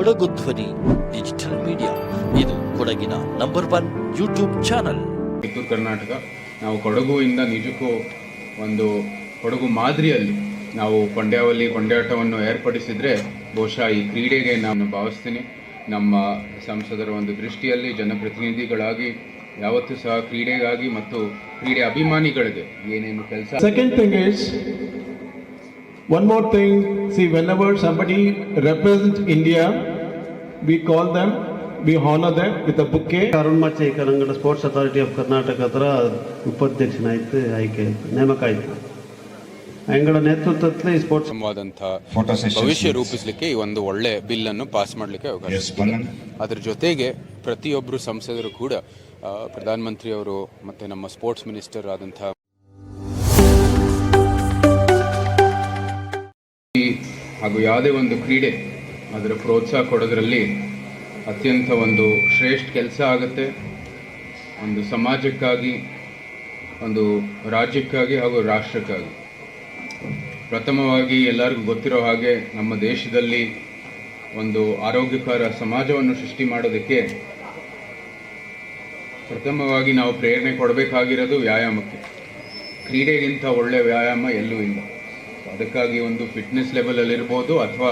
ಕೊಡಗು ಧ್ವನಿ digital media ಇದು ಕೊಡಗಿನ number one YouTube channel Kittur Karnataka ನಾವು ಕೊಡಗುವಿಂದ ನಿಜಕ್ಕೂ ಒಂದು ಕೊಡಗು ಮಾದರಿಯಲ್ಲಿ ನಾವು ಕೊಂಡ್ಯಾವಲ್ಲಿ ಕೊಂಡ್ಯಾಟವನ್ನು ಏರ್ಪಡಿಸಿದರೆ ಬಹುಶಃ ಈ ಕ್ರೀಡೆಗೆ ನಾನು ಭಾವಿಸ್ತೀನಿ. ನಮ್ಮ ಸಂಸದರ ಒಂದು ದೃಷ್ಟಿಯಲ್ಲಿ ಜನಪ್ರತಿನಿಧಿಗಳಾಗಿ ಯಾವತ್ತೂ ಸಹ ಕ್ರೀಡೆಗಾಗಿ ಮತ್ತು ಕ್ರೀಡೆ ಅಭಿಮಾನಿಗಳಿಗೆ ಏನೇನು ಕೆಲಸ second thing is, one more thing, see, whenever somebody represents India, we call them, we honor them with a bouquet. Arun ಮಚ್ಚೆ ಅಂಗಡ ಸ್ಪೋರ್ಟ್ಸ್ ಅಥಾರಿಟಿ ಆಫ್ ಕರ್ನಾಟಕ ಹತ್ರ ಉಪಾಧ್ಯಕ್ಷನಾಯ್ತು ಆಯ್ಕೆ ನೇಮಕ ಆಯಿತು ಅಂಗಡ ನೇತೃತ್ವದಲ್ಲಿ ಸ್ಪೋರ್ಟ್ಸ್ ಸಂವಾದಂಥ. ಭವಿಷ್ಯ ರೂಪಿಸಲಿಕ್ಕೆ ಈ ಒಂದು ಒಳ್ಳೆ ಬಿಲ್ ಅನ್ನು ಪಾಸ್ ಮಾಡಲಿಕ್ಕೆ ಅವಕಾಶ ಅದರ ಜೊತೆಗೆ ಪ್ರತಿಯೊಬ್ಬರು ಸಂಸದರು ಕೂಡ ಪ್ರಧಾನಮಂತ್ರಿಯವರು ಮತ್ತೆ ನಮ್ಮ ಸ್ಪೋರ್ಟ್ಸ್ ಮಿನಿಸ್ಟರ್ ಆದಂಥ ಹಾಗೂ ಯಾವುದೇ ಒಂದು ಕ್ರೀಡೆ ಅದರ ಪ್ರೋತ್ಸಾಹ ಕೊಡೋದ್ರಲ್ಲಿ ಅತ್ಯಂತ ಒಂದು ಶ್ರೇಷ್ಠ ಕೆಲಸ ಆಗುತ್ತೆ. ಒಂದು ಸಮಾಜಕ್ಕಾಗಿ, ಒಂದು ರಾಜ್ಯಕ್ಕಾಗಿ ಹಾಗೂ ರಾಷ್ಟ್ರಕ್ಕಾಗಿ. ಪ್ರಥಮವಾಗಿ ಎಲ್ಲರಿಗೂ ಗೊತ್ತಿರೋ ಹಾಗೆ ನಮ್ಮ ದೇಶದಲ್ಲಿ ಒಂದು ಆರೋಗ್ಯಕರ ಸಮಾಜವನ್ನು ಸೃಷ್ಟಿ ಮಾಡೋದಕ್ಕೆ ಪ್ರಥಮವಾಗಿ ನಾವು ಪ್ರೇರಣೆ ಕೊಡಬೇಕಾಗಿರೋದು ವ್ಯಾಯಾಮಕ್ಕೆ. ಕ್ರೀಡೆಗಿಂತ ಒಳ್ಳೆಯ ವ್ಯಾಯಾಮ ಎಲ್ಲೂ ಇಲ್ಲ. ಅದಕ್ಕಾಗಿ ಒಂದು ಫಿಟ್ನೆಸ್ ಲೆವೆಲಲ್ಲಿರ್ಬೋದು ಅಥವಾ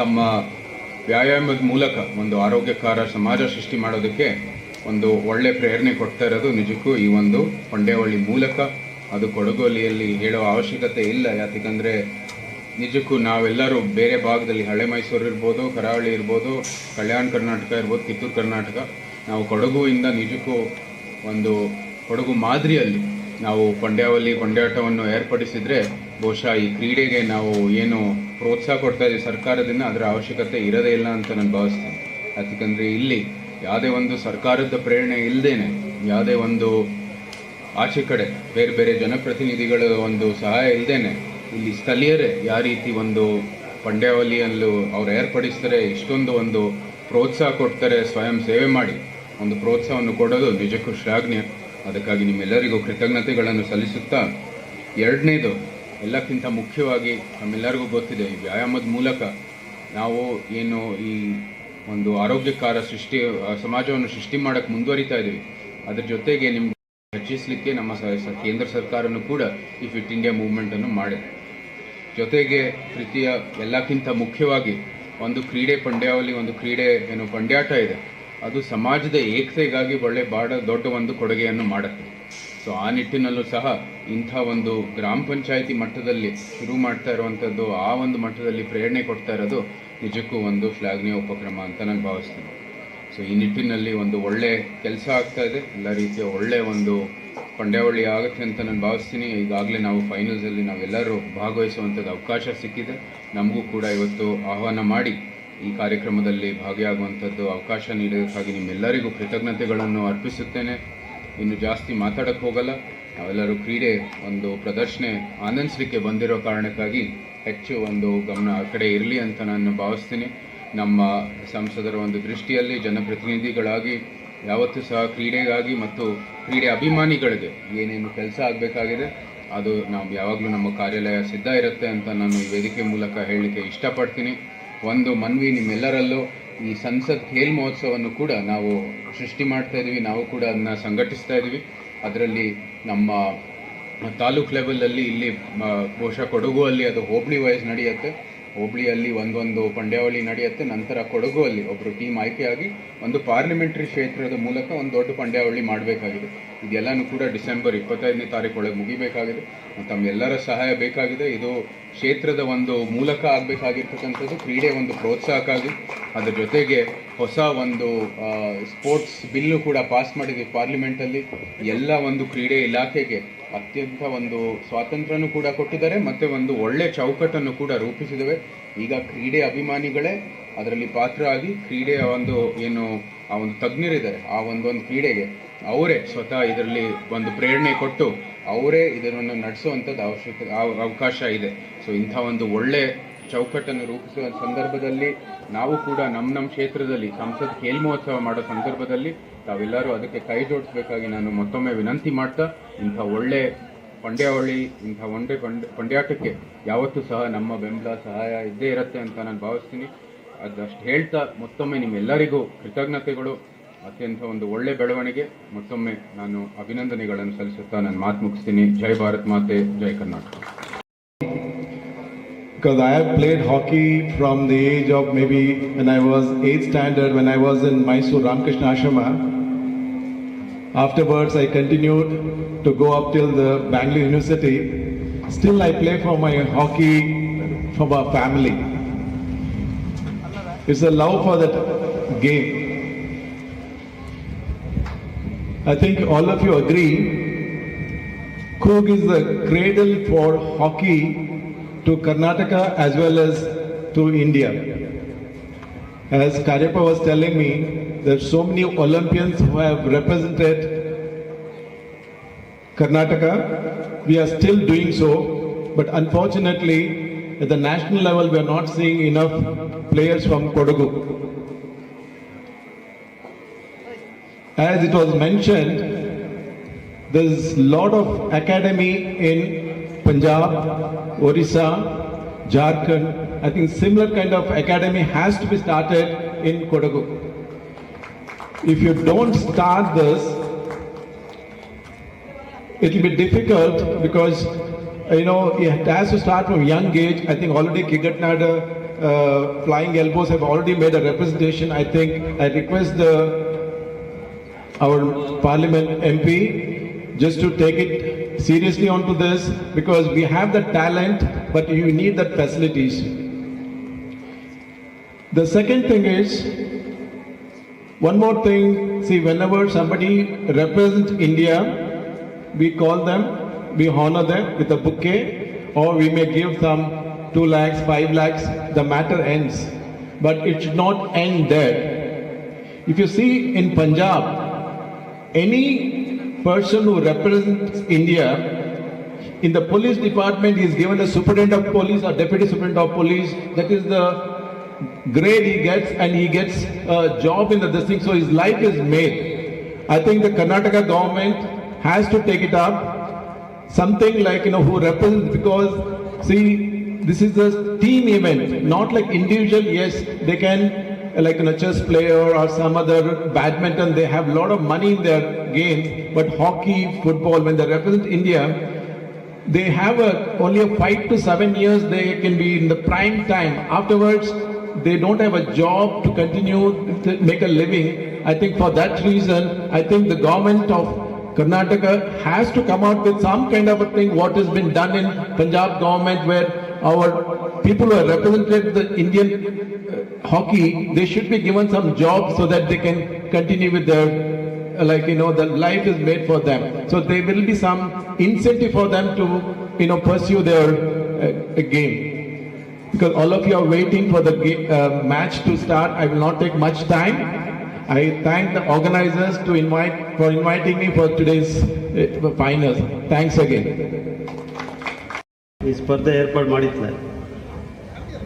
ತಮ್ಮ ವ್ಯಾಯಾಮದ ಮೂಲಕ ಒಂದು ಆರೋಗ್ಯಕರ ಸಮಾಜ ಸೃಷ್ಟಿ ಮಾಡೋದಕ್ಕೆ ಒಂದು ಒಳ್ಳೆ ಪ್ರೇರಣೆ ಕೊಡ್ತಾ ಇರೋದು ನಿಜಕ್ಕೂ ಈ ಒಂದು ಪಂಡ್ಯಾವಳಿ ಮೂಲಕ. ಅದು ಕೊಡಗೋಲಿಯಲ್ಲಿ ಹೇಳೋ ಅವಶ್ಯಕತೆ ಇಲ್ಲ. ಯಾಕೆಂದರೆ ನಿಜಕ್ಕೂ ನಾವೆಲ್ಲರೂ ಬೇರೆ ಭಾಗದಲ್ಲಿ ಹಳೆ ಮೈಸೂರು ಇರ್ಬೋದು, ಕರಾವಳಿ ಇರ್ಬೋದು, ಕಲ್ಯಾಣ ಕರ್ನಾಟಕ ಇರ್ಬೋದು, ಕಿತ್ತೂರು ಕರ್ನಾಟಕ. ನಾವು ಕೊಡಗುವಿಂದ ನಿಜಕ್ಕೂ ಒಂದು ಕೊಡಗು ಮಾದರಿಯಲ್ಲಿ ನಾವು ಪಂಡ್ಯಾವಳಿ ಪಂಡ್ಯಾಟವನ್ನು ಏರ್ಪಡಿಸಿದರೆ ಬಹುಶಃ ಈ ಕ್ರೀಡೆಗೆ ನಾವು ಏನು ಪ್ರೋತ್ಸಾಹ ಕೊಡ್ತಾ ಇದ್ದೀವಿ ಸರ್ಕಾರದಿಂದ, ಅದರ ಅವಶ್ಯಕತೆ ಇರೋದೇ ಇಲ್ಲ ಅಂತ ನಾನು ಭಾವಿಸ್ತೀನಿ. ಯಾಕಂದರೆ ಇಲ್ಲಿ ಯಾವುದೇ ಒಂದು ಸರ್ಕಾರದ ಪ್ರೇರಣೆ ಇಲ್ಲದೇನೆ ಯಾವುದೇ ಒಂದು ಆಚೆ ಕಡೆ ಬೇರೆ ಬೇರೆ ಜನಪ್ರತಿನಿಧಿಗಳ ಒಂದು ಸಹಾಯ ಇಲ್ಲದೇನೆ ಇಲ್ಲಿ ಸ್ಥಳೀಯರೇ ಯಾವ ರೀತಿ ಒಂದು ಪಂಡ್ಯಾವಲಿಯಲ್ಲೂ ಅವ್ರು ಏರ್ಪಡಿಸ್ತಾರೆ, ಇಷ್ಟೊಂದು ಒಂದು ಪ್ರೋತ್ಸಾಹ ಕೊಡ್ತಾರೆ, ಸ್ವಯಂ ಸೇವೆ ಮಾಡಿ, ಒಂದು ಪ್ರೋತ್ಸಾಹವನ್ನು ಕೊಡೋದು ನಿಜಕ್ಕೂ ಶ್ಲಾಘನೀಯ. ಅದಕ್ಕಾಗಿ ನಿಮ್ಮೆಲ್ಲರಿಗೂ ಕೃತಜ್ಞತೆಗಳನ್ನು ಸಲ್ಲಿಸುತ್ತಾ, ಎರಡನೇದು ಎಲ್ಲಕ್ಕಿಂತ ಮುಖ್ಯವಾಗಿ ನಮ್ಮೆಲ್ಲರಿಗೂ ಗೊತ್ತಿದೆ ಈ ವ್ಯಾಯಾಮದ ಮೂಲಕ ನಾವು ಏನು ಈ ಒಂದು ಆರೋಗ್ಯಕರ ಸೃಷ್ಟಿ ಸಮಾಜವನ್ನು ಸೃಷ್ಟಿ ಮಾಡಕ್ಕೆ ಮುಂದುವರಿತಾ ಇದ್ದೀವಿ. ಅದ್ರ ಜೊತೆಗೆ ನಿಮ್ಗೆ ಹೆಚ್ಚಿಸಲಿಕ್ಕೆ ನಮ್ಮ ಕೇಂದ್ರ ಸರ್ಕಾರನೂ ಕೂಡ ಈ ಫಿಟ್ ಇಂಡಿಯಾ ಮೂವ್ಮೆಂಟ್ ಅನ್ನು ಮಾಡಿದೆ. ಜೊತೆಗೆ ತೃತೀಯ ಎಲ್ಲಕ್ಕಿಂತ ಮುಖ್ಯವಾಗಿ ಒಂದು ಕ್ರೀಡೆ ಪಂದ್ಯಾವಳಿ, ಒಂದು ಕ್ರೀಡೆ ಏನು ಪಂಡ್ಯಾಟ ಇದೆ. ಅದು ಸಮಾಜದ ಏಕತೆಗಾಗಿ ಒಳ್ಳೆ, ಬಾಡ, ದೊಡ್ಡ ಒಂದು ಕೊಡುಗೆಯನ್ನು ಮಾಡುತ್ತೆ. ಸೊ ಆ ನಿಟ್ಟಿನಲ್ಲೂ ಸಹ ಇಂಥ ಒಂದು ಗ್ರಾಮ ಪಂಚಾಯಿತಿ ಮಟ್ಟದಲ್ಲಿ ಶುರು ಮಾಡ್ತಾ ಇರುವಂಥದ್ದು, ಆ ಒಂದು ಮಟ್ಟದಲ್ಲಿ ಪ್ರೇರಣೆ ಕೊಡ್ತಾ ಇರೋದು ನಿಜಕ್ಕೂ ಒಂದು ಶ್ಲಾಘನೀಯ ಉಪಕ್ರಮ ಅಂತ ನಾನು ಭಾವಿಸ್ತೀನಿ. ಸೊ ಈ ನಿಟ್ಟಿನಲ್ಲಿ ಒಂದು ಒಳ್ಳೆ ಕೆಲಸ ಆಗ್ತಾ ಇದೆ. ಎಲ್ಲ ರೀತಿಯ ಒಳ್ಳೆ ಒಂದು ಪಂಡ್ಯಾವಳಿ ಆಗುತ್ತೆ ಅಂತ ನಾನು ಭಾವಿಸ್ತೀನಿ. ಈಗಾಗಲೇ ನಾವು ಫೈನಲ್ಸಲ್ಲಿ ನಾವೆಲ್ಲರೂ ಭಾಗವಹಿಸುವಂಥದ್ದು ಅವಕಾಶ ಸಿಕ್ಕಿದೆ. ನಮಗೂ ಕೂಡ ಇವತ್ತು ಆಹ್ವಾನ ಮಾಡಿ ಈ ಕಾರ್ಯಕ್ರಮದಲ್ಲಿ ಭಾಗಿಯಾಗುವಂಥದ್ದು ಅವಕಾಶ ನೀಡೋದಕ್ಕಾಗಿ ನಿಮ್ಮೆಲ್ಲರಿಗೂ ಕೃತಜ್ಞತೆಗಳನ್ನು ಅರ್ಪಿಸುತ್ತೇನೆ. ಇನ್ನು ಜಾಸ್ತಿ ಮಾತಾಡೋಕ್ಕೆ ಹೋಗಲ್ಲ. ನಾವೆಲ್ಲರೂ ಕ್ರೀಡೆ ಒಂದು ಪ್ರದರ್ಶನೆ ಆನಂದಿಸಲಿಕ್ಕೆ ಬಂದಿರೋ ಕಾರಣಕ್ಕಾಗಿ ಹೆಚ್ಚು ಒಂದು ಗಮನ ಆ ಕಡೆ ಇರಲಿ ಅಂತ ನಾನು ಭಾವಿಸ್ತೀನಿ. ನಮ್ಮ ಸಂಸದರ ಒಂದು ದೃಷ್ಟಿಯಲ್ಲಿ ಜನಪ್ರತಿನಿಧಿಗಳಾಗಿ, ಯಾವತ್ತೂ ಸಹ ಕ್ರೀಡೆಗಾಗಿ ಮತ್ತು ಕ್ರೀಡೆ ಅಭಿಮಾನಿಗಳಿಗೆ ಏನೇನು ಕೆಲಸ ಆಗಬೇಕಾಗಿದೆ, ಅದು ನಾವು ಯಾವಾಗಲೂ ನಮ್ಮ ಕಾರ್ಯಾಲಯ ಸಿದ್ಧ ಇರುತ್ತೆ ಅಂತ ನಾನು ಈ ವೇದಿಕೆ ಮೂಲಕ ಹೇಳಲಿಕ್ಕೆ ಇಷ್ಟಪಡ್ತೀನಿ. ಒಂದು ಮನ್ವಿ ನಿಮ್ಮೆಲ್ಲರಲ್ಲೂ. ಈ ಸಂಸತ್ ಖೇಲ್ ಮಹೋತ್ಸವವನ್ನು ಕೂಡ ನಾವು ಸೃಷ್ಟಿ ಮಾಡ್ತಾ ಇದ್ದೀವಿ ನಾವು ಕೂಡ ಅದನ್ನ ಸಂಘಟಿಸ್ತಾ ಇದ್ದೀವಿ ಅದರಲ್ಲಿ ನಮ್ಮ ತಾಲೂಕ್ ಲೆವೆಲಲ್ಲಿ ಇಲ್ಲಿ ಬಹುಶಃ ಕೊಡಗು ಅಲ್ಲಿ ಅದು ಹೋಬಳಿ ವೈಸ್ ನಡೆಯುತ್ತೆ. ಹೋಬಳಿಯಲ್ಲಿ ಒಂದೊಂದು ಪಂದ್ಯಾವಳಿ ನಡೆಯುತ್ತೆ. ನಂತರ ಕೊಡಗು ಅಲ್ಲಿ ಒಬ್ಬರು ಟೀಮ್ ಆಯ್ಕೆಯಾಗಿ ಒಂದು ಪಾರ್ಲಿಮೆಂಟರಿ ಕ್ಷೇತ್ರದ ಮೂಲಕ ಒಂದು ದೊಡ್ಡ ಪಂದ್ಯಾವಳಿ ಮಾಡಬೇಕಾಗಿದೆ. ಇದೆಲ್ಲನೂ ಕೂಡ ಡಿಸೆಂಬರ್ ಇಪ್ಪತ್ತೈದನೇ ತಾರೀಕು ಒಳಗೆ ಮುಗಿಬೇಕಾಗಿದೆ. ತಮ್ಮೆಲ್ಲರ ಸಹಾಯ ಬೇಕಾಗಿದೆ. ಇದು ಕ್ಷೇತ್ರದ ಒಂದು ಮೂಲಕ ಆಗಬೇಕಾಗಿರ್ತಕ್ಕಂಥದ್ದು. ಕ್ರೀಡೆ ಒಂದು ಪ್ರೋತ್ಸಾಹಕ್ಕಾಗಿ ಅದರ ಜೊತೆಗೆ ಹೊಸ ಒಂದು ಸ್ಪೋರ್ಟ್ಸ್ ಬಿಲ್ಲು ಕೂಡ ಪಾಸ್ ಮಾಡಿದೆ ಪಾರ್ಲಿಮೆಂಟಲ್ಲಿ. ಎಲ್ಲ ಒಂದು ಕ್ರೀಡೆ ಇಲಾಖೆಗೆ ಅತ್ಯಂತ ಒಂದು ಸ್ವಾತಂತ್ರ್ಯನೂ ಕೂಡ ಕೊಟ್ಟಿದ್ದಾರೆ. ಮತ್ತು ಒಂದು ಒಳ್ಳೆ ಚೌಕಟ್ಟನ್ನು ಕೂಡ ರೂಪಿಸಿದವೆ. ಈಗ ಕ್ರೀಡೆ ಅಭಿಮಾನಿಗಳೇ ಅದರಲ್ಲಿ ಪಾತ್ರ ಆಗಿ ಕ್ರೀಡೆಯ ಒಂದು ಏನು ಆ ಒಂದು ತಜ್ಞರಿದ್ದಾರೆ, ಆ ಒಂದೊಂದು ಕ್ರೀಡೆಗೆ. ಅವರೇ ಸ್ವತಃ ಇದರಲ್ಲಿ ಒಂದು ಪ್ರೇರಣೆ ಕೊಟ್ಟು ಅವರೇ ಇದನ್ನು ನಡೆಸುವಂಥದ್ದು ಅವಶ್ಯಕ ಅವ- ಅವಕಾಶ ಇದೆ. ಸೊ ಇಂಥ ಒಂದು ಒಳ್ಳೆ ಚೌಕಟ್ಟನ್ನು ರೂಪಿಸುವ ಸಂದರ್ಭದಲ್ಲಿ ನಾವು ಕೂಡ ನಮ್ಮ ನಮ್ಮ ಕ್ಷೇತ್ರದಲ್ಲಿ, ಸಂಸತ್ ಖೇಲ್ ಮಹೋತ್ಸವ ಮಾಡೋ ಸಂದರ್ಭದಲ್ಲಿ ತಾವೆಲ್ಲರೂ ಅದಕ್ಕೆ ಕೈ ಜೋಡಿಸಬೇಕಾಗಿ ನಾನು ಮತ್ತೊಮ್ಮೆ ವಿನಂತಿ ಮಾಡ್ತಾ, ಇಂಥ ಒಳ್ಳೆ ಪಂಡ್ಯಾವಳಿ, ಇಂಥ ಒಂದೇ ಪಂಡ್ಯ ಪಂಡ್ಯಾಟಕ್ಕೆ ಯಾವತ್ತೂ ಸಹ ನಮ್ಮ ಬೆಂಬಲ ಸಹಾಯ ಇದ್ದೇ ಇರುತ್ತೆ ಅಂತ ನಾನು ಭಾವಿಸ್ತೀನಿ. ಅದಷ್ಟು ಹೇಳ್ತಾ ಮತ್ತೊಮ್ಮೆ ನಿಮ್ಮೆಲ್ಲರಿಗೂ ಕೃತಜ್ಞತೆಗಳು ಅತ್ಯಂತ ಒಂದು ಒಳ್ಳೆ ಬೆಳವಣಿಗೆ ಮತ್ತೊಮ್ಮೆ ನಾನು ಅಭಿನಂದನೆಗಳನ್ನು ಸಲ್ಲಿಸುತ್ತಾ ನನ್ನ ಮಾತು ಮುಗಿಸ್ತೀನಿ ಜೈ ಭಾರತ್ ಮಾತೆ ಜೈ Karnataka Because I have played hockey from the age of maybe when I was 8th standard, when I was in Mysore Ramakrishna Ashrama. Afterwards, I continued to go up till the Bangalore University. Still, I play for my hockey for my family. It's a love for that game. I think all of you agree, Coog is the cradle for hockey to Karnataka as well as to India. As Karyappa was telling me, there are so many Olympians who have represented Karnataka. We are still doing so, but unfortunately, at the national level, we are not seeing enough players from Kodagu. As it was mentioned, there's a lot of academy in Punjab, Orissa, Jharkhand. I think similar kind of academy has to be started in Kodagu. If you don't start this, it will be difficult because you know it has to start from young age. I think already Kigatnada uh, flying elbows have already made a representation. I think I request the our parliament MP just to take it seriously onto this because we have the talent but you need the facilities. The second thing is one more thing, see whenever somebody represents India, we call them, we honor them with a bouquet or we may give some 2 lakhs, 5 lakhs, the matter ends. But it should not end there. If you see in Punjab, any person who represents India in the police department he is given a superintendent of police or deputy superintendent of police. That is the grade he gets and he gets a job in the district. So his life is made. I think the Karnataka government has to take it up. Something like you know who represents because see this is a team event, not like individual. Yes, they can like know, chess player or some other badminton, they have a lot of money in their games, but hockey, football, when they represent India, they have a, only a five to seven years, they can be in the prime time. Afterwards, they don't have a job to continue to make a living. I think for that reason, I think the government of Karnataka has to come out with some kind of a thing, what has been done in Punjab government where our people who have represented the Indian uh, hockey, they should be given some jobs so that they can continue with their, uh, like, you know, the life is made for them. So there will be some incentive for them to, you know, pursue their uh, game. Because all of you are waiting for the uh, match to start. I will not take much time. I thank the organizers to invite, for inviting me for today's uh, finals. Thanks again. ಈ ಸ್ಪರ್ಧೆ ಏರ್ಪಾಡು ಮಾಡಿದ್ಲೆ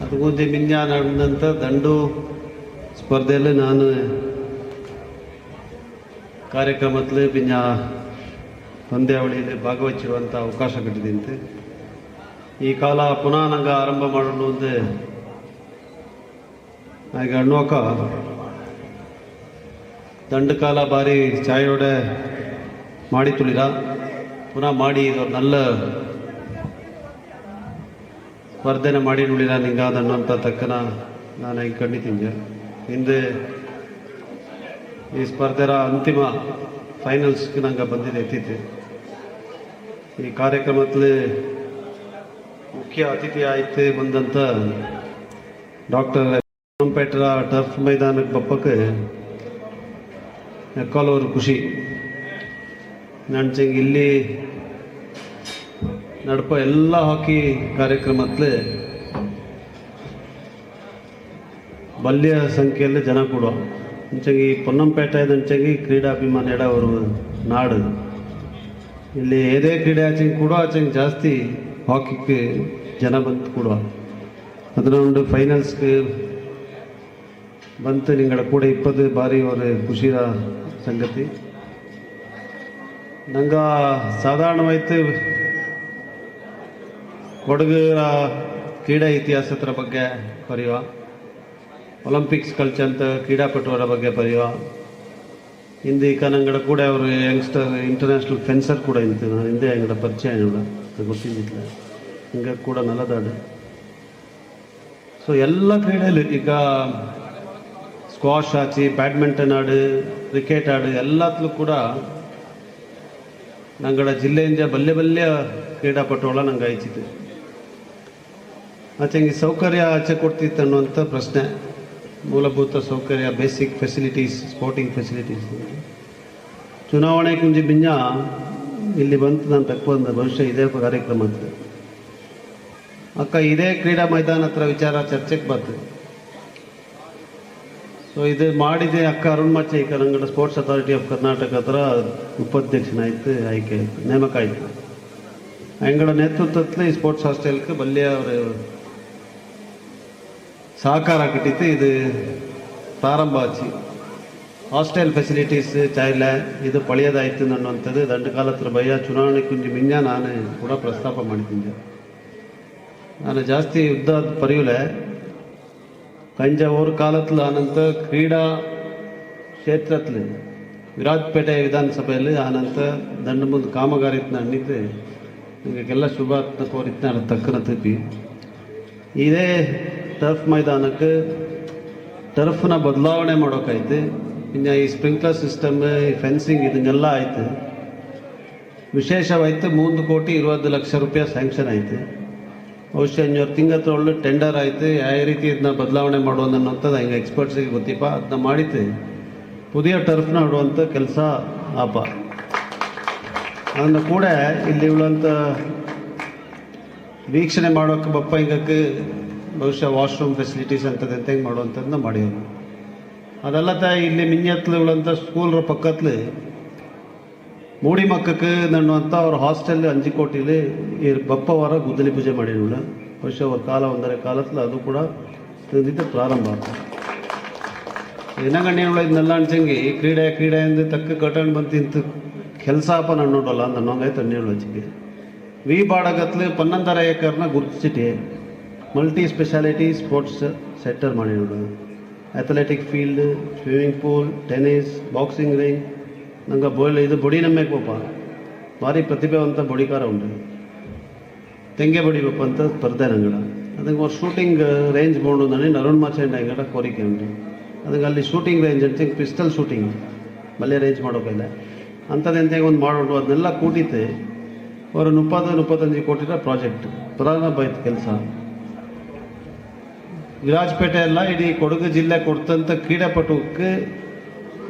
ಅದು ಮುಂದೆ ಮಿಂಜ ನಡೆದಂಥ ದಂಡು ಸ್ಪರ್ಧೆಯಲ್ಲಿ ನಾನು ಕಾರ್ಯಕ್ರಮದಲ್ಲಿ ಪಿಂಜ ಪಂದ್ಯಾವಳಿಯಲ್ಲಿ ಭಾಗವಹಿಸಿರುವಂಥ ಅವಕಾಶ ಕಟ್ಟಿದಂತೆ ಈ ಕಾಲ ಪುನಃ ನಂಗೆ ಆರಂಭ ಮಾಡೋಣ ಒಂದು ಹಾಗೆ ಅಣ್ಣೋಕ ದಂಡು ಕಾಲ ಬಾರಿ ಚಾಯೋಡೆ ಮಾಡಿ ತುಳಿದ. ಪುನಃ ಮಾಡಿ ಇದು ನಲ್ಲ ವರ್ಧನೆ ಮಾಡಿ ನುಡಿದ ನಿಂಗಾದ ಅನ್ನೋಂಥ ತಕ್ಕನ ನಾನು ಹಿಂಗೆ ಖಂಡಿತೀನಿ ಹಿಂದೆ ಈ ಸ್ಪರ್ಧೆರ ಅಂತಿಮ ಫೈನಲ್ಸ್ಗೆ ನಂಗೆ ಬಂದಿದೆ ಅತಿಥಿ. ಈ ಕಾರ್ಯಕ್ರಮದಲ್ಲಿ ಮುಖ್ಯ ಅತಿಥಿ ಆಯ್ತು ಬಂದಂಥ ಡಾಕ್ಟರ್ ಪೇಟರ ಟರ್ಫ್ ಮೈದಾನಕ್ಕೆ ಬಪ್ಪಕ್ಕೆ ಎಕ್ಕಾಲವ್ರ ಖುಷಿ. ನಂಚಂಗೆ ಇಲ್ಲಿ ನಡಪ ಎಲ್ಲ ಹಾಕಿ ಕಾರ್ಯಕ್ರಮದಲ್ಲಿ ಬಲ್ಯ ಸಂಖ್ಯೆಯಲ್ಲಿ ಜನ ಕೂಡ. ಅಂಚಂಗಿ ಪೊನ್ನಂಪೇಟೆ ಅಂಚಂಗಿ ಕ್ರೀಡಾಭಿಮಾನ ಅವರು ನಾಡು. ಇಲ್ಲಿ ಏದೇ ಕ್ರೀಡೆ ಆಚೆಂಗೆ ಕೂಡ, ಆಚೆಂಗೆ ಜಾಸ್ತಿ ಹಾಕಿಗೆ ಜನ ಬಂತು ಕೂಡ. ಅದನ್ನ ಒಂದು ಫೈನಲ್ಸ್ಗೆ ಬಂತು, ನಿಂಗಳ ಕೂಡ ಇಪ್ಪತ್ತು ಬಾರಿ ಅವರ ಸಂಗತಿ. ನಂಗೆ ಸಾಧಾರಣವಾಯ್ತು ಕೊಡಗರ ಕ್ರೀಡಾ ಇತಿಹಾಸದ ಬಗ್ಗೆ ಬರೆಯುವ ಒಲಿಂಪಿಕ್ಸ್ ಅಂತ ಕ್ರೀಡಾಪಟುಗಳ ಬಗ್ಗೆ ಬರೆಯುವ. ಹಿಂದಿ ಕನ್ನಂಗಡ ಕೂಡ ಅವರು ಯಂಗ್ಸ್ಟರ್ ಇಂಟರ್ನ್ಯಾಷನಲ್ ಫೆನ್ಸರ್ ಕೂಡ ಇಂತು ನಾನು ಹಿಂದೆ ಅಂಗಡ ಪರಿಚಯ ನೋಡ ಗೊತ್ತಿದ್ದಿಲ್ಲ ಹಿಂಗೆ ಕೂಡ ನಲ್ಲದಾಡು ಸೊ ಎಲ್ಲ ಕ್ರೀಡೆಯಲ್ಲಿ ಈಗ ಸ್ಕ್ವಾಶ್ ಆಚಿ ಬ್ಯಾಡ್ಮಿಂಟನ್ ಆಡು ಕ್ರಿಕೆಟ್ ಆಡು ಎಲ್ಲತ್ಲೂ ಕೂಡ ನಂಗಡ ಜಿಲ್ಲೆಯಿಂದ ಬಲ್ಲೆ ಬಲ್ಲೆ ಕ್ರೀಡಾಪಟುಗಳ ನಂಗೆ ಆಯ್ತಿತ್ತು ಮತ್ತು ಹಿಂಗೆ ಸೌಕರ್ಯ ಆಚೆ ಕೊಡ್ತಿತ್ತು ಅನ್ನುವಂಥ ಪ್ರಶ್ನೆ. ಮೂಲಭೂತ ಸೌಕರ್ಯ ಬೇಸಿಕ್ ಫೆಸಿಲಿಟೀಸ್ ಸ್ಪೋರ್ಟಿಂಗ್ ಫೆಸಿಲಿಟೀಸ್ ಚುನಾವಣೆ ಕುಂಜಿ ಬಿಂಜ ಇಲ್ಲಿ ಬಂತು ನಾನು ತಕ್ಕ ಬಂದ ಭವಿಷ್ಯ ಇದೇ ಕಾರ್ಯಕ್ರಮ ಅಂತ. ಅಕ್ಕ, ಇದೇ ಕ್ರೀಡಾ ಮೈದಾನ ಹತ್ರ ವಿಚಾರ ಚರ್ಚೆಗೆ ಬರ್ತದೆ ಸೊ ಇದು ಮಾಡಿದೆ ಅಕ್ಕ ಅರುಣ್ ಈ ಈಗ ಸ್ಪೋರ್ಟ್ಸ್ ಅಥಾರಿಟಿ ಆಫ್ ಕರ್ನಾಟಕ ಹತ್ರ ಉಪಾಧ್ಯಕ್ಷನಾಯ್ತು, ಆಯ್ಕೆ ಆಯಿತು, ನೇಮಕ ಆಯ್ತು. ಅಂಗಡ ನೇತೃತ್ವದಲ್ಲಿ ಸ್ಪೋರ್ಟ್ಸ್ ಹಾಸ್ಟೆಲ್ಗೆ ಬಲ್ಯ ಅವರು ಸಹಕಾರ ಕಟ್ಟಿತ್ತು. ಇದು ಪ್ರಾರಂಭ ಆಚಿ. ಹಾಸ್ಟೆಲ್ ಫೆಸಿಲಿಟೀಸ್ ಚಾಯ್ಲ ಇದು ಪಳೆಯದಾಯ್ತು ಅನ್ನುವಂಥದ್ದು. ದಂಡಕಾಲ ಹತ್ರ ಭಯ, ಚುನಾವಣೆ ಕುಂಜಿ ಮಿಂಜ ನಾನು ಕೂಡ ಪ್ರಸ್ತಾಪ ಮಾಡಿದ್ದೆ ನಾನು ಜಾಸ್ತಿ ಯುದ್ಧ ಪರಿಯುಲೆ. त्यांच्यावर ಕಾಲತ್ಲ ಅನಂತ ಕ್ರೀಡಾ ಕ್ಷೇತ್ರतले ವಿರಾಜಪೇಟೆ ವಿಧಾನಸಭೆಯಲ್ಲಿ ಆನಂತರ ದಂಡಮುಂದು ಕಾಮಗಾರಿ ಅಂಡಿದ್ದೆ ನಿಮಗೆಲ್ಲ ಶುಭ ಕೋರಿತನ ತಕ್ಕನ ತಿಪ್ಪಿ ಇದೇ ಟರ್ಫ್ ಮೈದಾನಕ್ಕೆ ಟರ್ಫ್ನ ಬದಲಾವಣೆ ಮಾಡೋಕ್ಕೈತೆ ಇನ್ನು ಈ ಸ್ಪ್ರಿಂಕ್ಲರ್ ಸಿಸ್ಟಮ್ ಈ ಫೆನ್ಸಿಂಗ್ ಇದನ್ನೆಲ್ಲ ಆಯಿತು. ವಿಶೇಷವಾಯ್ತು ಮೂರು ಕೋಟಿ ಇರುವತ್ತು ಲಕ್ಷ ರೂಪಾಯಿ ಸ್ಯಾಂಕ್ಷನ್ ಆಯಿತು. ಬಹುಶಃ ಇನ್ನೂರು ತಿಂಗಳ ಒಳ್ಳೆ ಟೆಂಡರ್ ಆಯಿತು, ಯಾವ ರೀತಿ ಇದನ್ನ ಬದಲಾವಣೆ ಮಾಡೋದು ಅನ್ನೋಂಥದ್ದು ಹಿಂಗೆ ಎಕ್ಸ್ಪರ್ಟ್ಸಿಗೆ ಗೊತ್ತಿಪ್ಪ. ಅದನ್ನ ಮಾಡಿತ್ತು ಪುದಿಯ ಟರ್ಫ್ನ ಆಡುವಂಥ ಕೆಲಸ ಆಪ. ಅದನ್ನು ಕೂಡ ಇಲ್ಲಿ ಉಳ್ಳಂಥ ವೀಕ್ಷಣೆ ಮಾಡೋಕೆ ಬಪ್ಪ ಹಿಂಗಕ್ಕೆ ಬಹುಶಃ ವಾಶ್ರೂಮ್ ಫೆಸಿಲಿಟೀಸ್ ಅಂತ ಎಂತ ಮಾಡುವಂಥದ್ದನ್ನ ಮಾಡಿದ್ರು. ತಾಯಿ, ಇಲ್ಲಿ ಮಿಂಜತ್ಲು ಉಳ್ಳಂಥ ಸ್ಕೂಲ್ರ ಪಕ್ಕತ್ಲು ಮೋಡಿ ಮಕ್ಕಕ್ಕೆ ನನ್ನ ಅಂತ ಅವ್ರ ಹಾಸ್ಟೆಲ್ ಅಂಜಿಕೋಟಿಲಿ ಈ ಬಪ್ಪವರ ಗುದ್ದಲಿ ಪೂಜೆ ಮಾಡಿರಲಿಲ್ಲ. ವರ್ಷ ಅವ್ರ ಕಾಲ ಒಂದರೆ ಕಾಲತ್ಲ ಅದು ಕೂಡ ತಿಂದಿದ್ದು ಪ್ರಾರಂಭ. ಆಯ್ತು ಆಗ್ತದೆ ದಿನಗಣ್ಣಿನೊಳಗೆ ಈ ಕ್ರೀಡೆ ಕ್ರೀಡೆ ಅಂದ್ರೆ ತಕ್ಕ ಕಟಣ್ ಬಂದು ಕೆಲಸಪ್ಪ ನಾನು ನೋಡಲ್ಲ ಅಂತ ನನ್ನೊಂಗಾಯ್ತು ಹಣ್ಣಿನೊಳಗೆ ವಿ ಬಾಡಗತ್ಲೆ ಪನ್ನೊಂದರ ಏಕರ್ನ ಗುರುತಿಸಿಟಿ ಮಲ್ಟಿ ಸ್ಪೆಷಾಲಿಟಿ ಸ್ಪೋರ್ಟ್ಸ್ ಸೆಟ್ಟರ್ ಮಾಡಿ ನೋಡೋದು athletic field swimming pool tennis boxing ring ನಂಗೆ ಬೋಲ್ ಇದು ಬುಡಿ ನಮ್ಮೆ ಕೋಪ ಭಾರಿ ಪ್ರತಿಭೆವಂತ ಬುಡಿಕಾರ ಉಂಟು. ತೆಂಗೆ ಬಡಿಬೇಕು ಅಂತ ಸ್ಪರ್ಧೆ ನಂಗಡ ಅದಕ್ಕೆ ಒಂದು ಶೂಟಿಂಗ್ ರೇಂಜ್ ಬೋಂಡು ನಾನು ಅರುಣ್ ಮಾಚಂಡ ಎಂಗಡ ಕೋರಿಕೆ ಉಂಟು. ಅದಕ್ಕೆ ಅಲ್ಲಿ ಶೂಟಿಂಗ್ ರೇಂಜ್ ಅಂತ ಪಿಸ್ತಲ್ ಶೂಟಿಂಗ್ ಮಲ್ಲೆ ರೇಂಜ್ ಮಾಡೋಕಲ್ಲ ಅಂಥದ್ದೆಂತ ಒಂದು ಮಾಡೋಡು ಅದನ್ನೆಲ್ಲ ಕೂಟಿತೆ ಅವರು ಮುಪ್ಪತ್ತು ಮುಪ್ಪತ್ತಂಜು ಕೋಟಿ ಪ್ರಾಜೆಕ್ಟ್ ಪ್ರಾರಂಭ ಆಯ್ತು ಕೆಲಸ. ವಿರಾಜಪೇಟೆ ಎಲ್ಲ ಇಡೀ ಕೊಡಗು ಜಿಲ್ಲೆ ಕೊಡ್ತಂಥ ಕ್ರೀಡಾಪಟುಕ್ಕೆ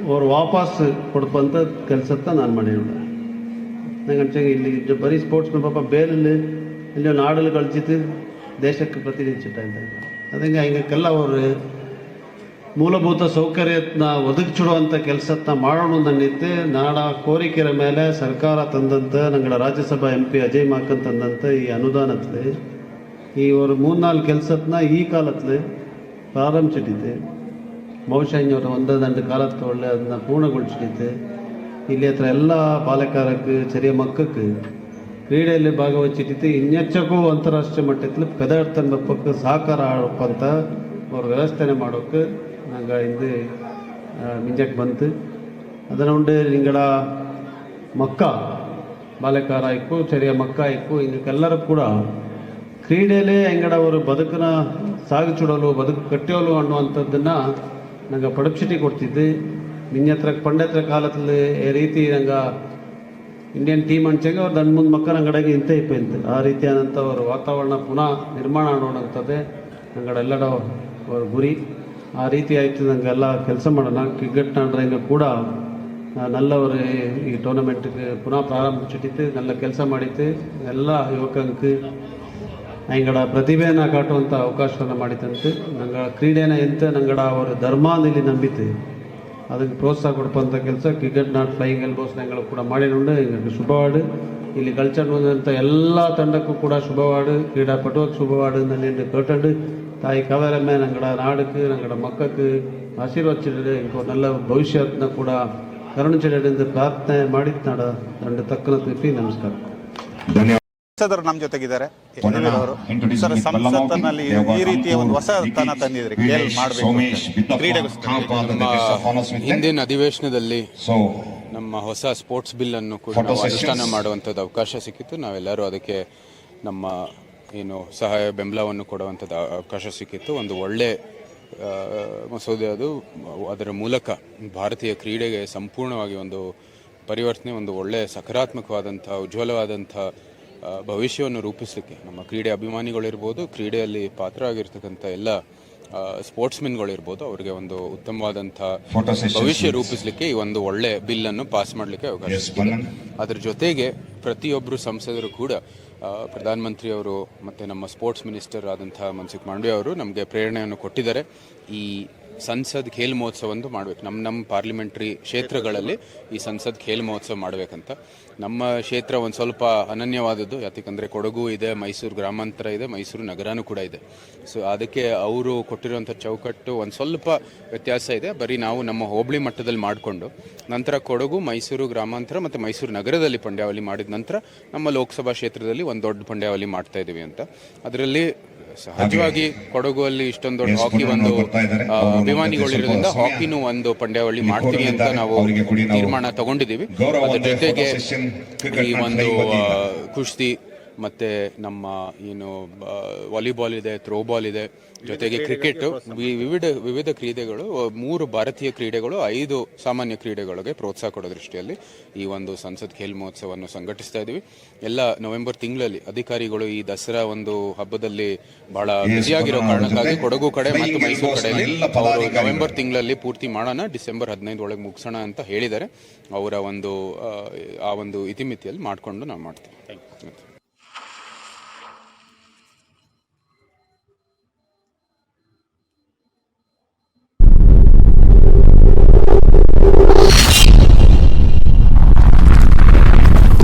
ಅವ್ರು ವಾಪಸ್ ಕೊಡ್ಪಂಥ ಕೆಲಸತ್ತ ನಾನು ಮಾಡಿರೋಣ ನಂಗೆ ಅನ್ಸಂಗೆ ಇಲ್ಲಿ ಬರೀ ಸ್ಪೋರ್ಟ್ಸ್ನ ಪಾಪ ಬೇಲಲ್ಲಿ ಇಲ್ಲಿ ನಾಡಲ್ಲಿ ಗಳಿಸಿತು ದೇಶಕ್ಕೆ ಪ್ರತಿನಿಧಿಸಿಟ್ಟ ಅಂತ ಅದಂಗೆ ಹಿಂಗಕ್ಕೆಲ್ಲ ಅವರು ಮೂಲಭೂತ ಸೌಕರ್ಯತ್ನ ಒದಗಿಸಿಡುವಂಥ ಕೆಲಸತ್ನ ಮಾಡೋಣ ಅನ್ನಿತ್ತೆ ನಾಡ ಕೋರಿಕೆಯ ಮೇಲೆ ಸರ್ಕಾರ ತಂದಂಥ ನಂಗಳ ರಾಜ್ಯಸಭಾ ಎಂ ಪಿ ಅಜಯ್ ಮಾಕನ್ ತಂದಂಥ ಈ ಅನುದಾನತ್ಲೆ ಈ ಅವರು ಮೂರ್ನಾಲ್ಕು ಕೆಲಸತ್ನ ಈ ಕಾಲತ್ಲೆ ಪ್ರಾರಂಭಿಸಿಟ್ಟಿದ್ದೆ. ಬಹುಶಃ ಇನ್ನೊರು ಒಂದು ದಂಡು ಕಾಲಕ್ಕೆ ಒಳ್ಳೆ ಅದನ್ನ ಪೂರ್ಣಗೊಳಿಸಿಟ್ಟಿತ್ತು ಇಲ್ಲಿ ಹತ್ರ ಎಲ್ಲ ಬಾಲಕಾರಕ್ಕೆ ചെറിയ ಮಕ್ಕಕ್ಕೆ ಕ್ರೀಡೆಯಲ್ಲಿ ಭಾಗವಹಿಸಿಟ್ಟಿತ್ತು ಇನ್ನೆಚ್ಚಕ್ಕೂ ಅಂತಾರಾಷ್ಟ್ರೀಯ ಮಟ್ಟದಲ್ಲಿ ಪೆದಾಡ್ತನ ಪಕ್ಕ ಸಹಕಾರ ಆಡಪ್ಪಂತ ಅವ್ರ ವ್ಯವಸ್ಥೆನೆ ಮಾಡೋಕ್ಕೆ ನಂಗೆ ಹಿಂದೆ ಮಿಂಜಕ್ಕೆ ಬಂತು. ಅದನ್ನು ಉಂಡೆ ನಿಂಗಳ ಮಕ್ಕ ಬಾಲಕಾರ ಆಯ್ಕು ಚೆರಿಯ ಮಕ್ಕ ಆಯ್ಕು ಹಿಂಗೆಲ್ಲರೂ ಕೂಡ ಕ್ರೀಡೆಯಲ್ಲೇ ಹೆಂಗಡ ಅವರು ಬದುಕನ್ನ ಸಾಗಿಸುಡಲು ಬದುಕು ಕಟ್ಟಿಯೋಲು ಅನ್ನುವಂಥದ್ದನ್ನು ನಂಗೆ ಪಡಪ್ಸಿಟಿ ಕೊಡ್ತಿದ್ದೆ ನಿನ್ನತ್ರ ಪಂಡತ್ರ ಕಾಲದಲ್ಲಿ ಈ ರೀತಿ ನಂಗೆ ಇಂಡಿಯನ್ ಟೀಮ್ ಅಂಚಂಗೆ ಅವ್ರು ನನ್ನ ಮುಂದೆ ಮಕ್ಕ ನಂಗಡೆಗೆ ಇಂತ ಇಪ್ಪಂತ ಆ ರೀತಿಯಾದಂಥ ಅವ್ರ ವಾತಾವರಣ ಪುನಃ ನಿರ್ಮಾಣ ಮಾಡೋಣಂಥದ್ದೇ ನಂಗಡೆಲ್ಲಡ ಅವ್ರ ಗುರಿ ಆ ರೀತಿ ಆಯಿತು ನಂಗೆಲ್ಲ ಕೆಲಸ ಮಾಡೋಣ ಕ್ರಿಕೆಟ್ ನಾಡ್ರಂಗೆ ಕೂಡ ನಲ್ಲವರು ಈ ಟೂರ್ನಮೆಂಟ್ಗೆ ಪುನಃ ಪ್ರಾರಂಭಿಸಿಟ್ಟಿತ್ತು நல்ல ಕೆಲಸ ಮಾಡಿತ್ತು ಎಲ್ಲ ಯುವಕಂಗೆ ನಂಗಡ ಪ್ರತಿಭೆಯನ್ನು ಕಾಟುವಂಥ ಅವಕಾಶವನ್ನು ಮಾಡಿದಂತೆ ನಂಗಳ ಕ್ರೀಡೆನ ಎಂತ ನಂಗಡ ಅವರ ಧರ್ಮದಲ್ಲಿ ನಂಬಿತೆ ಅದಕ್ಕೆ ಪ್ರೋತ್ಸಾಹ ಕೊಡ್ಪಂಥ ಕೆಲಸ ಕ್ರಿಕೆಟ್ ನಾಟ್ ಫ್ಲೈಯಿಂಗ್ ಎಲ್ಬೋಸ್ ನಂಗಳು ಕೂಡ ಮಾಡಿನುಂಡು ಹಿಂಗೆ ಶುಭವಾಡು. ಇಲ್ಲಿ ಕಲ್ಚರ್ ಬಂದಂಥ ಎಲ್ಲ ತಂಡಕ್ಕೂ ಕೂಡ ಶುಭವಾಡು ಕ್ರೀಡಾಪಟುವಕ್ಕೆ ಶುಭವಾಡು ನಾನು ಕೇಟಂಡು ತಾಯಿ கவரமே எங்களோட ನಾಡಕ್ಕೆ எங்களோட ಮಕ್ಕಕ್ಕೆ ஆசீர்வச்சிடு எனக்கு ஒரு நல்ல ಭವಿಷ್ಯನ ಕೂಡ ಕರುಣಿಸಿಡೆಂದು ಪ್ರಾರ್ಥನೆ ಮಾಡಿದ್ದಾಡ ದಂಡ ತಕ್ಕನ ತಿಪ್ಪಿ ನಮಸ್ಕಾರ. ಧನ್ಯವಾದ. ಸಂಸದರು ನಮ್ಮ ಜೊತೆಗಿದ್ದಾರೆ. ಸರ್ ಸಂಸತ್ತಿನಲ್ಲಿ ಈ ರೀತಿಯ ಒಂದು ಹೊಸ ತನ ತಂದಿದ್ರೆ. ಕೇಳ್ ಮಾಡಬೇಕು. ಕ್ರೀಡೆಗೋಸ್ಕರ. ಹಿಂದಿನ ಅಧಿವೇಶನದಲ್ಲಿ ನಮ್ಮ ಹೊಸ ಸ್ಪೋರ್ಟ್ಸ್ ಬಿಲ್ ಅನ್ನು ಕೂಡ ನಾವು ಅನುಷ್ಠಾನ ಮಾಡುವಂಥದ್ದು ಅವಕಾಶ ಸಿಕ್ಕಿತ್ತು. ನಾವೆಲ್ಲರೂ ಅದಕ್ಕೆ ನಮ್ಮ ಏನು ಸಹಾಯ ಬೆಂಬಲವನ್ನು ಕೊಡುವಂಥದ್ದು ಅವಕಾಶ ಸಿಕ್ಕಿತ್ತು. ಒಂದು ಒಳ್ಳೆ ಆ, ಮಸೂದೆ ಅದು. ಅದರ ಮೂಲಕ ಭಾರತೀಯ ಕ್ರೀಡೆಗೆ ಸಂಪೂರ್ಣವಾಗಿ ಒಂದು ಪರಿವರ್ತನೆ ಒಂದು ಒಳ್ಳೆ ಸಕಾರಾತ್ಮಕವಾದಂಥ ಉಜ್ವಲವಾದಂಥ ಭವಿಷ್ಯವನ್ನು ರೂಪಿಸಲಿಕ್ಕೆ ನಮ್ಮ ಕ್ರೀಡೆ ಅಭಿಮಾನಿಗಳಿರ್ಬೋದು ಕ್ರೀಡೆಯಲ್ಲಿ ಪಾತ್ರ ಆಗಿರ್ತಕ್ಕಂಥ ಎಲ್ಲ ಸ್ಪೋರ್ಟ್ಸ್ಮೆನ್ಗಳಿರ್ಬೋದು ಅವರಿಗೆ ಒಂದು ಉತ್ತಮವಾದಂಥ ಭವಿಷ್ಯ. ರೂಪಿಸಲಿಕ್ಕೆ ಈ ಒಂದು ಒಳ್ಳೆ ಬಿಲ್ ಅನ್ನು ಪಾಸ್ ಮಾಡಲಿಕ್ಕೆ ಅವಕಾಶ ಸಿಕ್ಕಿದೆ. Ballan. ಅದ್ರ ಜೊತೆಗೆ ಪ್ರತಿಯೊಬ್ಬರು ಸಂಸದರು ಕೂಡ ಪ್ರಧಾನಮಂತ್ರಿ ಅವರು ಮತ್ತು ನಮ್ಮ ಸ್ಪೋರ್ಟ್ಸ್ ಮಿನಿಸ್ಟರ್ ಆದಂಥ ಮನ್ಸುಖ್ ಮಾಂಡವ್ಯ ಅವರು ನಮಗೆ ಪ್ರೇರಣೆಯನ್ನು ಕೊಟ್ಟಿದ್ದಾರೆ ಈ ಸಂಸದ್ ಖೇಲ್ ಮಹೋತ್ಸವ ಒಂದು ಮಾಡಬೇಕು. ನಮ್ಮ ನಮ್ಮ ಪಾರ್ಲಿಮೆಂಟ್ರಿ ಕ್ಷೇತ್ರಗಳಲ್ಲಿ ಈ ಸಂಸದ್ ಖೇಲ್ ಮಹೋತ್ಸವ ಮಾಡಬೇಕಂತ. ನಮ್ಮ ಕ್ಷೇತ್ರ ಒಂದು ಸ್ವಲ್ಪ ಅನನ್ಯವಾದದ್ದು, ಯಾಕಂದರೆ ಕೊಡಗು ಇದೆ, ಮೈಸೂರು ಗ್ರಾಮಾಂತರ ಇದೆ, ಮೈಸೂರು ನಗರನೂ ಕೂಡ ಇದೆ. ಸೊ ಅದಕ್ಕೆ ಅವರು ಕೊಟ್ಟಿರುವಂಥ ಚೌಕಟ್ಟು ಒಂದು ಸ್ವಲ್ಪ ವ್ಯತ್ಯಾಸ ಇದೆ. ಬರೀ ನಾವು ನಮ್ಮ ಹೋಬಳಿ ಮಟ್ಟದಲ್ಲಿ ಮಾಡಿಕೊಂಡು, ನಂತರ ಕೊಡಗು, ಮೈಸೂರು ಗ್ರಾಮಾಂತರ ಮತ್ತು ಮೈಸೂರು ನಗರದಲ್ಲಿ ಪಂಡ್ಯಾವಳಿ ಮಾಡಿದ ನಂತರ ನಮ್ಮ ಲೋಕಸಭಾ ಕ್ಷೇತ್ರದಲ್ಲಿ ಒಂದು ದೊಡ್ಡ ಪಂಡ್ಯಾವಳಿ ಮಾಡ್ತಾ ಇದ್ದೀವಿ ಅಂತ. ಅದರಲ್ಲಿ ಸಹಜವಾಗಿ ಕೊಡಗು ಅಲ್ಲಿ ಇಷ್ಟೊಂದು ದೊಡ್ಡ ಹಾಕಿ ಒಂದು ಅಭಿಮಾನಿಗಳಿರೋದ್ರಿಂದ ಹಾಕಿನೂ ಒಂದು ಪಂದ್ಯಾವಳಿ ಮಾಡ್ತೀವಿ ಅಂತ ನಾವು ತೀರ್ಮಾನ ತಗೊಂಡಿದ್ದೀವಿ. ಅದ್ರ ಜೊತೆಗೆ ಈ ಒಂದು ಕುಸ್ತಿ ಮತ್ತೆ ನಮ್ಮ ಏನು ವಾಲಿಬಾಲ್ ಇದೆ ಥ್ರೋಬಾಲ್ ಇದೆ ಜೊತೆಗೆ ಕ್ರಿಕೆಟ್ ವಿವಿಧ ವಿವಿಧ ಕ್ರೀಡೆಗಳು ಮೂರು ಭಾರತೀಯ ಕ್ರೀಡೆಗಳು ಐದು ಸಾಮಾನ್ಯ ಕ್ರೀಡೆಗಳಿಗೆ ಪ್ರೋತ್ಸಾಹ ಕೊಡೋ ದೃಷ್ಟಿಯಲ್ಲಿ ಈ ಒಂದು ಸಂಸತ್ ಖೇಲ್ ಮಹೋತ್ಸವವನ್ನು ಸಂಘಟಿಸ್ತಾ ಇದ್ದೀವಿ ಎಲ್ಲ ನವೆಂಬರ್ ತಿಂಗಳಲ್ಲಿ ಅಧಿಕಾರಿಗಳು ಈ ದಸರಾ ಒಂದು ಹಬ್ಬದಲ್ಲಿ ಬಹಳ ಬ್ಯುಸಿಯಾಗಿರೋ ಕಾರಣಕ್ಕಾಗಿ ಕೊಡಗು ಕಡೆ ಮತ್ತು ಮೈಸೂರು ಕಡೆ ಕಡೆಯಲ್ಲಿ ಎಲ್ಲ ಅವರು ನವೆಂಬರ್ ತಿಂಗಳಲ್ಲಿ ಪೂರ್ತಿ ಮಾಡೋಣ ಡಿಸೆಂಬರ್ ಹದಿನೈದು ಒಳಗೆ ಮುಗಿಸೋಣ ಅಂತ ಹೇಳಿದ್ದಾರೆ. ಅವರ ಒಂದು ಆ, ಆ ಒಂದು ಇತಿಮಿತಿಯಲ್ಲಿ ಮಾಡಿಕೊಂಡು ನಾವು ಮಾಡ್ತೀವಿ.